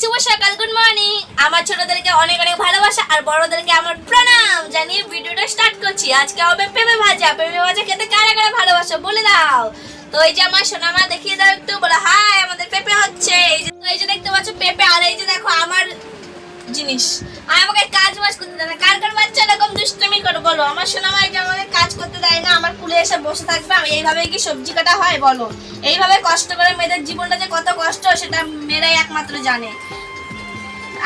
শুভ সকাল good morning আমার ছোটদেরকে অনেক অনেক ভালোবাসা আর বড়দেরকে আমার প্রণাম। জানিয়ে ভিডিওটা স্টার্ট করছি। আজকে হবে পেঁপে ভাজা। পেঁপে ভাজা খেতে কারা কারা ভালোবাসা বলে দাও। তো এই যে আমার সোনামা, দেখিয়ে দাও একটু, বলো হাই আমাদের পেঁপে হচ্ছে। এই যে এই যে দেখতে পাচ্ছ, পেঁপে, আর এই যে দেখো জিনিস। আর আমাকে কাজ বাজ করতে দেয় না। কার কার বাচ্চা এরকম দুষ্টুমি করে? বলো। আমার শোনা এই যে আমাকে কাজ করতে দেয় না, আমার কুলে এসে বসে থাকবে, আমি এইভাবে কি সবজি কাটা হয়? বলো। এইভাবে কষ্ট করে মেয়েদের জীবনটা যে কত কষ্ট, সেটা মেয়েরাই একমাত্র জানে।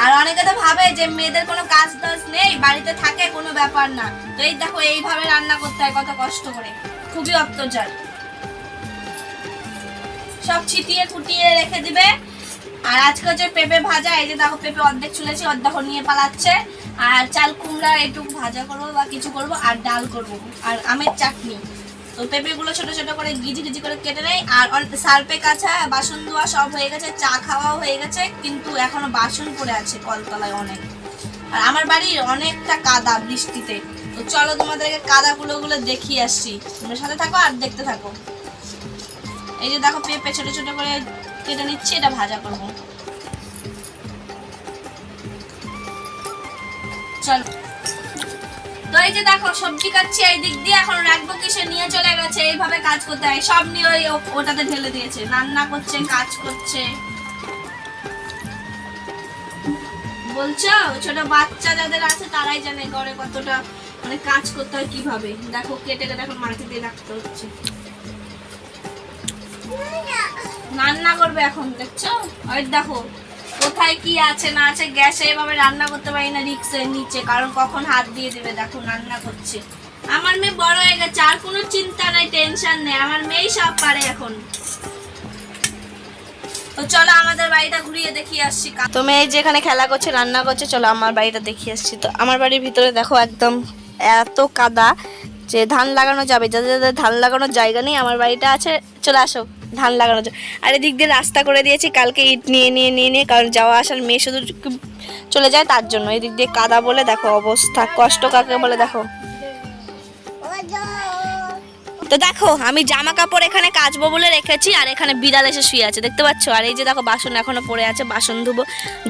আর অনেকে তো ভাবে যে মেয়েদের কোনো কাজ টাজ নেই, বাড়িতে থাকে, কোনো ব্যাপার না। তো এই দেখো, এইভাবে রান্না করতে হয় কত কষ্ট করে। খুবই অত্যাচার। সব ছিটিয়ে কুটিয়ে রেখে দিবে। আর আজকে হচ্ছে পেঁপে ভাজা, এই যে দেখো পেঁপে অর্ধেক চুলেছি, অর্ধেক নিয়ে পালাচ্ছে। আর চাল কুমড়া একটু ভাজা করব বা কিছু করব, আর ডাল করব, আর আমের চাটনি। তো পেঁপেগুলো ছোট ছোট করে গিজি গিজি করে কেটে নেই। আর সার্পে কাছা বাসন ধোয়া সব হয়ে গেছে, চা খাওয়াও হয়ে গেছে, কিন্তু এখনও বাসন পড়ে আছে কলতলায় অনেক। আর আমার বাড়ির অনেকটা কাদা বৃষ্টিতে। তো চলো তোমাদেরকে কাদাগুলো গুলো দেখিয়ে আসছি। তোমরা সাথে থাকো আর দেখতে থাকো। এই যে দেখো পেঁপে ছোট ছোট করে কেটে নিচ্ছি, এটা ভাজা করব। চলো। তো এই যে দেখো, সবজি কাটছি এই দিক দিয়ে, এখন রাখব কিসে নিয়ে চলে গেছে, এইভাবে কাজ করতে হয়। সব নিয়ে ওই ওটাতে ঢেলে দিয়েছে, রান্না করছে, কাজ করছে। বলছো? ছোট বাচ্চা যাদের আছে, তারাই জানে ঘরে কতটা মানে কাজ করতে হয় কীভাবে। দেখো, কেটে কেটে এখন মাটি দিয়ে রাখতে হচ্ছে। রান্না করবে এখন, দেখছ? ওই দেখো, কোথায় কি আছে, না আছে, গ্যাসে এভাবে রান্না করতে পারি না রিক্সের নিচে, কারণ কখন হাত দিয়ে দেবে, দেখো, রান্না করছে। আমার মেয়ে বড় হয়ে গেছে, আর কোনো চিন্তা নাই টেনশন নেই, আমার মেয়েই সব পারে এখন। তো চলো আমাদের বাড়িটা ঘুরিয়ে দেখিয়ে আসছি তো মেয়ে যেখানে খেলা করছে, রান্না করছে, চলো আমার বাড়িটা দেখিয়ে আসছি। তো আমার বাড়ির ভিতরে দেখো একদম এত কাদা যে ধান লাগানো যাবে, যাদের যাদের ধান লাগানোর জায়গা নেই, আমার বাড়িটা আছে, চলে আসো। ধান লাগানোর জন্য। আর এদিক দিয়ে রাস্তা করে দিয়েছি, কালকে ইট নিয়ে নিয়ে নিয়ে নিয়ে, কারণ যাওয়া আসার মেয়ে শুধু চলে যায় তার জন্য। এদিক দিয়ে কাদা বলে, দেখো অবস্থা, কষ্ট কাকে বলে, দেখো। তো দেখো, আমি জামা কাপড় এখানে কাচবো বলে রেখেছি, আর এখানে বিড়াল এসে শুয়ে আছে, দেখতে পাচ্ছ? আর এই যে দেখো, বাসন এখনও পড়ে আছে, বাসন ধুবো।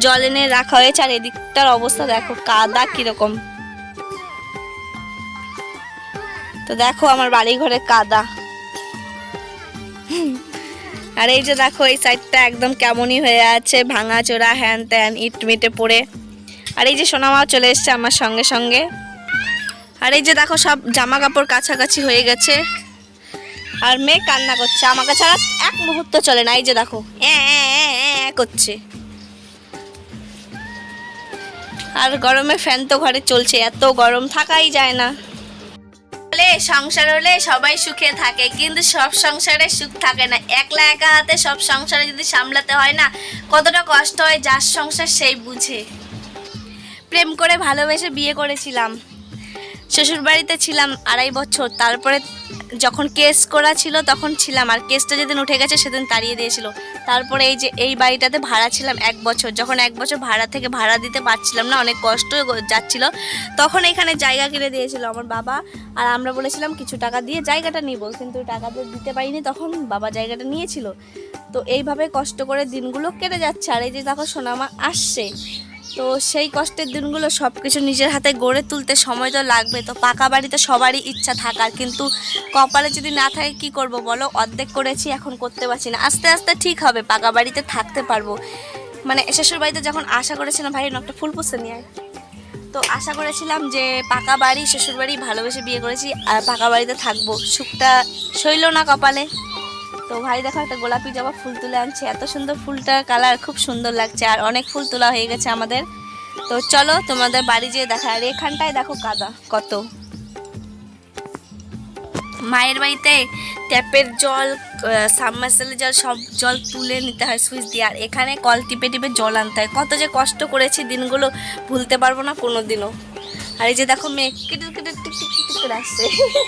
জল এনে রাখা হয়েছে, আর এদিকটার অবস্থা দেখো, কাদা কীরকম। তো দেখো, আমার বাড়ি ঘরে কাদা আর এই যে দেখো, এই সাইডটা একদম কেমনই হয়ে আছে ভাঙা চোরা হ্যান ত্যান ইট মিটে পড়ে। আর এই যে সোনামাও চলে এসছে আমার সঙ্গে সঙ্গে। আর এই যে দেখো, সব জামা কাপড় কাছাকাছি হয়ে গেছে। আর মেয়ে কান্না করছে আমাকে ছাড়া এক মুহূর্ত চলে না, এই যে দেখো করছে। আর গরমে ফ্যান তো ঘরে চলছে, এত গরম, থাকাই যায় না। বলে সংসার হলে সবাই সুখে থাকে, কিন্তু সব সংসারে সুখ থাকে না। একলা একা হাতে সব সংসারে যদি সামলাতে হয় না, কতটা কষ্ট হয় যার সংসার সেই বুঝে। প্রেম করে ভালোবেসে বিয়ে করেছিলাম। শ্বশুর বাড়িতে ছিলাম আড়াই বছর। তারপরে যখন কেস করা ছিল তখন ছিলাম। আর কেসটা যেদিন উঠে গেছে সেদিন তাড়িয়ে দিয়েছিল। তারপরে এই যে এই বাড়িটাতে ভাড়া ছিলাম এক বছর। যখন এক বছর ভাড়া থেকে ভাড়া দিতে পারছিলাম না, অনেক কষ্ট যাচ্ছিল। তখন এখানে জায়গা কিনে দিয়েছিল আমার বাবা। আর আমরা বলেছিলাম, কিছু টাকা দিয়ে জায়গাটা নিব কিন্তু টাকা দিয়ে দিতে পারিনি তখন, বাবা জায়গাটা নিয়েছিল। তো এইভাবে কষ্ট করে দিনগুলো কেটে যাচ্ছে। আর এই যে দেখো সোনামা আসছে। তো সেই কষ্টের দিনগুলো সব কিছু নিজের হাতে গড়ে তুলতে সময় তো লাগবে। তো পাকা বাড়িতে সবারই ইচ্ছা থাকার। কিন্তু কপালে যদি না থাকে কি করব বলো? অর্ধেক করেছি, এখন করতে পারছি না। আস্তে আস্তে ঠিক হবে, পাকা বাড়িতে থাকতে পারব। মানে শ্বশুর বাড়িতে যখন আশা করেছিলাম, ভাই একটা ফুল পুষতে নিয়ে। তো আশা করেছিলাম যে পাকা বাড়ি শ্বশুর বাড়ি ভালোবেসে বিয়ে করেছি, আর পাকা বাড়িতে থাকব। সুখটা সইল না কপালে। তো ভাই দেখো একটা গোলাপি জবা ফুল তুলে আনছে। এত সুন্দর ফুলটার কালার খুব সুন্দর লাগছে আর অনেক ফুল তোলা হয়ে গেছে আমাদের। তো চলো তোমাদের বাড়ি যেয়ে দেখা। আর এখানটায় দেখো কাদা কত। মায়ের বাড়িতে ট্যাপের জল সাবমার্সেলের জল, সব জল তুলে নিতে হয় সুইচ দিয়ে। আর এখানে কল টিপে টিপে জল আনতে হয়। কত যে কষ্ট করেছি, দিনগুলো ভুলতে পারব না কোনো দিনও আর এই যে দেখো মেঘ কেটে কেটে টিক টিক টিক করে আসছে।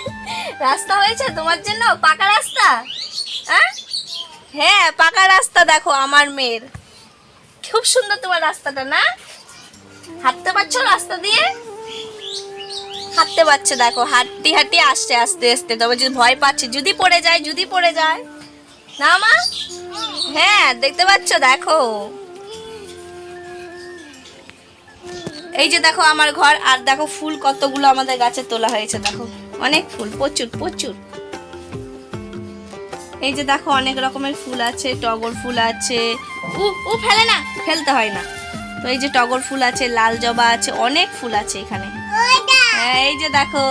রাস্তা হয়েছে তোমার জন্য, পাকা রাস্তা। হ্যাঁ? হ্যাঁ পাকা রাস্তা দেখো আমার মেয়ের। খুব সুন্দর তোমার রাস্তাটা, না? হাঁটতে পারছ রাস্তা দিয়ে? হাঁটতে পারছে, দেখো, হাঁটতে হাঁটতে আসছে, আস্তে আস্তে। তবে যদি ভয় পাচ্ছে, যদি পড়ে যায়, যদি পড়ে যায়। না, মা? হ্যাঁ দেখতে পাচ্ছ, দেখো। এই যে দেখো আমার ঘর, আর দেখো ফুল কতগুলো আমাদের গাছে তোলা হয়েছে, দেখো। অনেক ফুল, প্রচুর প্রচুর। এই যে দেখো অনেক রকমের ফুল আছে টগর ফুল আছে। উ উ ফেলে না ফেলতে হয় না। তো এই যে টগর ফুল আছে লাল জবা আছে অনেক ফুল আছে এখানে। হ্যাঁ, এই যে দেখো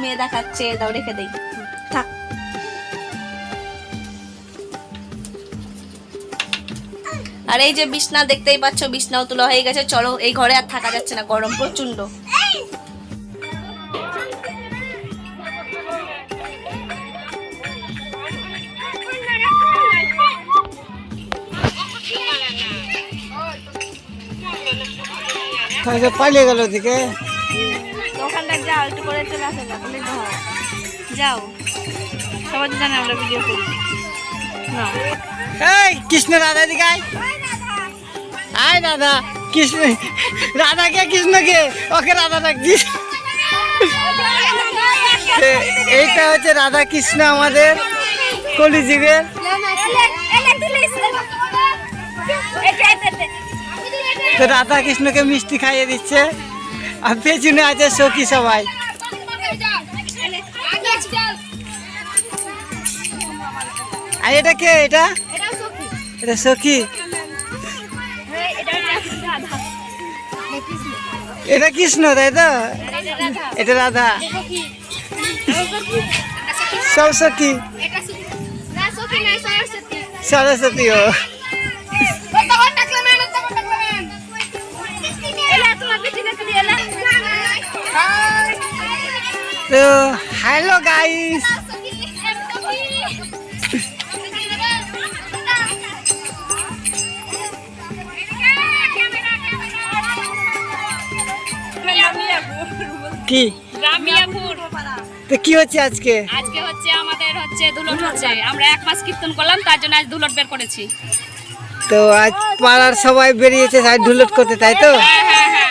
মেয়ে দেখাচ্ছে দাও রেখে দেই। থাক। আর এই যে বিছনা দেখতেই পাচ্ছ বিছনাও তোলা হয়ে গেছে। চলো এই ঘরে আর থাকা যাচ্ছে না গরম প্রচণ্ড পালিয়ে গেল ওদিকে দোকানটা যাও একটু করে চলে আসো না বলে দাও যাও সবাই জানে আমরা ভিডিও করি না এই কৃষ্ণ রাধা দিকে আয় আয় দাদা কৃষ্ণ রাধাকে কৃষ্ণকে ওকে রাধা ডাকছিস এ- এইটা হচ্ছে রাধা কৃষ্ণ আমাদের কলিযুগের রাধা কৃষ্ণকে মিষ্টি খাইয়ে দিচ্ছে। আর পেছনে আছে সখী সবাই। আর এটা কে এটা? এটা সখী। এটা কৃষ্ণ, তাই তো? এটা রাধা। সব সখী সরস্বতী, ও। তো হ্যালো গাইস কি? রামিয়াপুর তো কি হচ্ছে আজকে? আজকে হচ্ছে আমাদের হচ্ছে দুলট হচ্ছে। আমরা এক মাস কীর্তন করলাম তার জন্য আজ দুলট বের করেছি। তো আজ পাড়ার সবাই বেরিয়েছে সাইড ঢুলট করতে তাই তো? হ্যাঁ হ্যাঁ হ্যাঁ।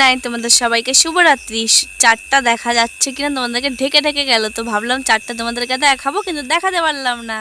নাইট তোমাদের সবাইকে শুভরাত্রি। চারটা দেখা যাচ্ছে কিনা তোমাদেরকে ঢেকে ঢেকে গেল, তো ভাবলাম চারটা তোমাদেরকে দেখাবো, কিন্তু দেখাতে পারলাম না।